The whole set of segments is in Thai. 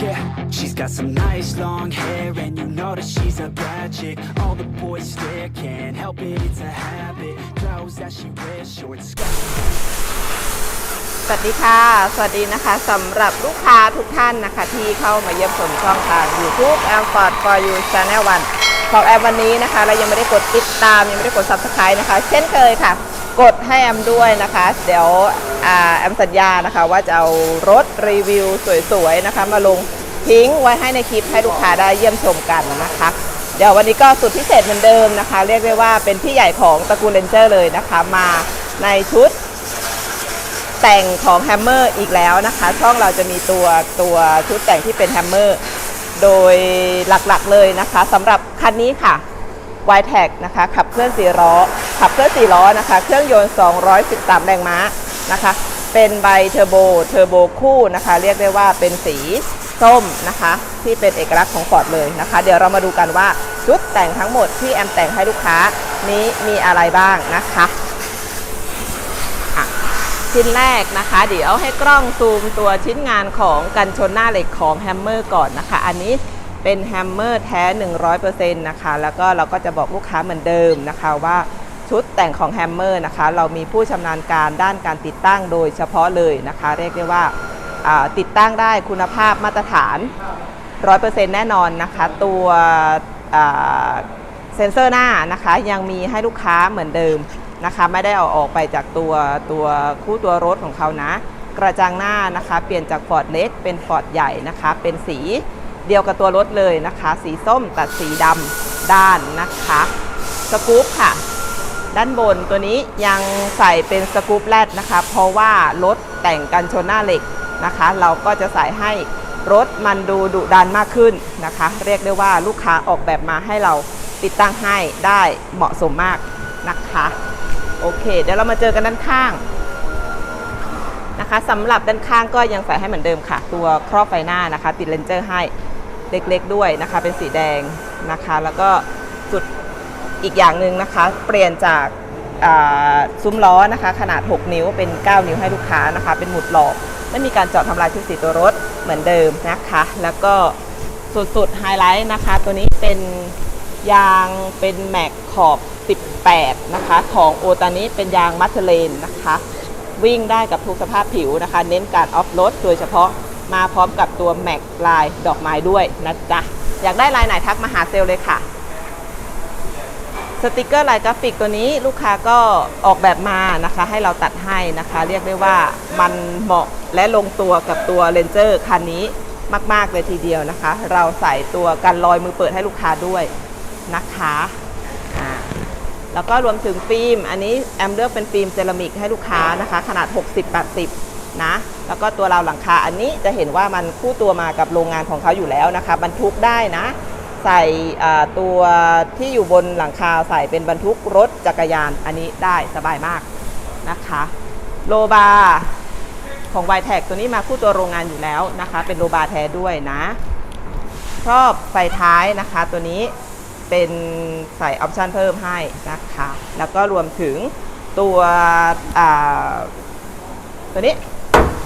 Yeah, she's got some nice long hair, and you know that she's a bad chick. All the boys stare, can't help it, it's a habit. Clothes that she wears, short skirts. สวัสดีค่ะ สวัสดีนะคะสำหรับลูกค้าทุกท่านนะคะ ที่เข้ามาเยี่ยมชมช่องทาง YouTube a m f o r d for You Channel 1ของแอมวันนี้นะคะ เรายังไม่ได้กดติดตามยังไม่ได้กด Subscribe นะคะ เช่นเคยค่ะ กดให้แอมด้วยนะคะ เดี๋ยวอแอมสัญญานะคะว่าจะเอารถรีวิวสวยๆนะคะ มาลงทิ้งไว้ให้ในคลิปให้ลูกค้าได้เยี่ยมชมกันนะคะ เดี๋ยววันนี้ก็สุดพิเศษเหมือนเดิมนะคะ เรียกได้ว่าเป็นพี่ใหญ่ของตระกูลเรนเจอร์เลยนะคะ มาในชุดแต่งของแฮมเมอร์อีกแล้วนะคะ ช่องเราจะมีตัวตัวชุดแต่งที่เป็นแฮมเมอร์โดยหลักๆเลยนะคะสำหรับคันนี้ค่ะ y t e c นะคะขับเคลื่อน4ล้อขับเคลื่อน4ล้อนะคะเครื่องยนต์ 213 แรงม้านะคะ เป็นใบเทอร์โบเทอร์โบคู่นะคะ เรียกได้ว่าเป็นสีส้มนะคะ ที่เป็นเอกลักษณ์ของฟอร์ดเลยนะคะ เดี๋ยวเรามาดูกันว่าชุดแต่งทั้งหมดที่แอมแต่งให้ลูกค้านี้มีอะไรบ้างนะคะชิ้นแรกนะคะ เดี๋ยวให้กล้องซูมตัวชิ้นงานของกันชนหน้าเหล็กของแฮมเมอร์ก่อนนะคะ อันนี้ เป็นแฮมเมอร์แท้ 100%นะคะ แล้วก็เราก็จะบอกลูกค้าเหมือนเดิมนะคะว่าชุดแต่งของแฮมเมอร์นะคะ เรามีผู้ชำนาญการด้านการติดตั้งโดยเฉพาะเลยนะคะ เรียกได้ว่าาติดตั้งได้คุณภาพมาตรฐาน 100%แน่นอนนะคะ ตัวเซ็นเซอร์หน้านะคะยังมีให้ลูกค้าเหมือนเดิมนะคะ ไม่ได้เอาออกไปจากตัวตัวคู่ตัวรถของเขานะ กระจังหน้านะคะ เปลี่ยนจากฟอร์ดเล็กเป็นฟอร์ดใหญ่นะคะ เป็นสี เดียวกับตัวรถเลยนะคะ สีส้มตัดสีดำด้านนะคะสกู๊ปค่ะ ด้านบนตัวนี้ยังใส่เป็นสกู๊ปแรดนะคะ เพราะว่ารถแต่งกันชนหน้าเหล็กนะคะ เราก็จะใส่ให้รถมันดูดุดันมากขึ้นนะคะ เรียกได้ว่าลูกค้าออกแบบมาให้เราติดตั้งให้ได้เหมาะสมมากนะคะ โอเค เดี๋ยวเรามาเจอกันด้านข้างนะคะสำหรับด้านข้างก็ยังใส่ให้เหมือนเดิมค่ะ ตัวครอบไฟหน้านะคะ ติดเลนเจอร์ให้ เล็กๆด้วยนะคะ เป็นสีแดงนะคะ แล้วก็จุดอีกอย่างหนึ่งนะคะ เปลี่ยนจากซุ้มล้อนะคะ ขนาด 6 นิ้วเป็น 9 นิ้วให้ลูกค้านะคะ เป็นหมุดหลอกไม่มีการเจาะทำลายชุดสีตัวรถเหมือนเดิมนะคะ แล้วก็สุดๆไฮไลท์นะคะ ตัวนี้เป็นยางเป็นแม็กขอบ 18 นะคะ ของโอตานี้เป็นยางมัทเทเลนนะคะ วิ่งได้กับทุกสภาพผิวนะคะ เน้นการออฟโรดโดยเฉพาะ มาพร้อมกับตัวแม็กลายดอกไม้ด้วยนะจ๊ะ อยากได้ลายไหนทักมาหาเซลเลยค่ะ สติกเกอร์ลายกราฟิกตัวนี้ลูกค้าก็ออกแบบมานะคะ ให้เราตัดให้นะคะ เรียกได้ว่ามันเหมาะและลงตัวกับตัวเลนเจอร์คันนี้มาก ๆ เลยทีเดียวนะคะ เราใส่ตัวกันรอยมือเปิดให้ลูกค้าด้วยนะคะแล้วก็รวมถึงฟิล์ม อันนี้แอมเลือกเป็นฟิล์มเซรามิกให้ลูกค้านะคะ ขนาด 60-80 นะแล้วก็ตัวราวหลังคาอันนี้จะเห็นว่ามันคู่ตัวมากับโรงงานของเขาอยู่แล้วนะคะบรรทุกได้นะ ใส่ตัวที่อยู่บนหลังคาใส่เป็นบรรทุกรถจักรยานอันนี้ได้สบายมากนะคะโลบาร์ของ y t e c ตัวนี้มาคู่ตัวโรงงานอยู่แล้วนะคะ เป็นโลบาร์แท้ด้วยนะ ครอบไฟท้ายนะคะ ตัวนี้เป็นใส่ออปชันเพิ่มให้นะคะ แล้วก็รวมถึงตัวตัวนี้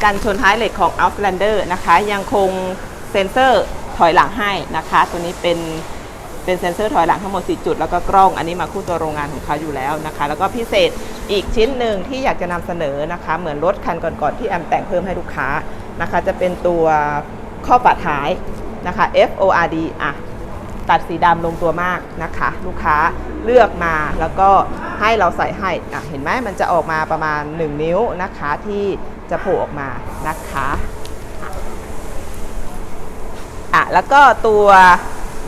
กันชนท้ายเหล็กของ Outlander นะคะ ยังคงเซ็นเซอร์ถอยหลังให้นะคะ ตัวนี้เป็นเป็นเซ็นเซอร์ถอยหลังทั้งหมด 4 จุด แล้วก็กล้องอันนี้มาคู่ตัวโรงงานของเขาอยู่แล้วนะคะ แล้วก็พิเศษอีกชิ้นหนึ่งที่อยากจะนำเสนอนะคะ เหมือนรถคันก่อนๆที่แอมแต่งเพิ่มให้ลูกค้านะคะ จะเป็นตัวข้อปัดท้ายนะคะ F O R D อะตัดสีดำลงตัวมากนะคะ ลูกค้าเลือกมาแล้วก็ให้เราใส่ให้อะเห็นไหมมันจะออกมาประมาณ 1 นิ้วนะคะที่ จะโผล่ออกมานะคะอะแล้วก็ตัว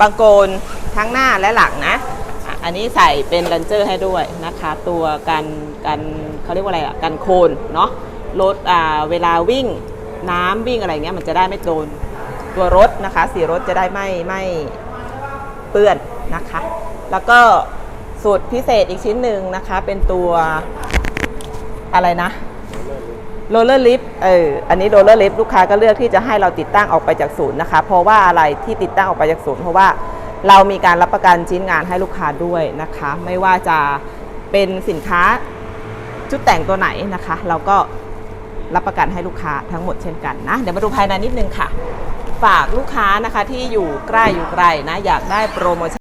บังโกนทั้งหน้าและหลังนะอันนี้ใส่เป็นลันเจอร์ให้ด้วยนะคะ ตัวกันกันเขาเรียกว่าอะไรอะกันโคลนเนาะรถอ่าเวลาวิ่งน้ำวิ่งอะไรเงี้ยมันจะได้ไม่โดนตัวรถนะคะ สีรถจะได้ไม่ไม่เปื้อนนะคะ แล้วก็สูตรพิเศษอีกชิ้นหนึ่งนะคะ เป็นตัวอะไรนะ โรลเลอร์ลิฟต์เอออันนี้โรลเลอร์ลิฟต์ลูกค้าก็เลือกที่จะให้เราติดตั้งออกไปจากศูนย์นะคะ เพราะว่าอะไรที่ติดตั้งออกไปจากศูนย์เพราะว่าเรามีการรับประกันชิ้นงานให้ลูกค้าด้วยนะคะ ไม่ว่าจะเป็นสินค้าชุดแต่งตัวไหนนะคะ เราก็รับประกันให้ลูกค้าทั้งหมดเช่นกันนะ เดี๋ยวมาดูภายในนิดนึงค่ะ ฝากลูกค้านะคะที่อยู่ใกล้อยู่ไกลนะอยากได้โปรโมชั่น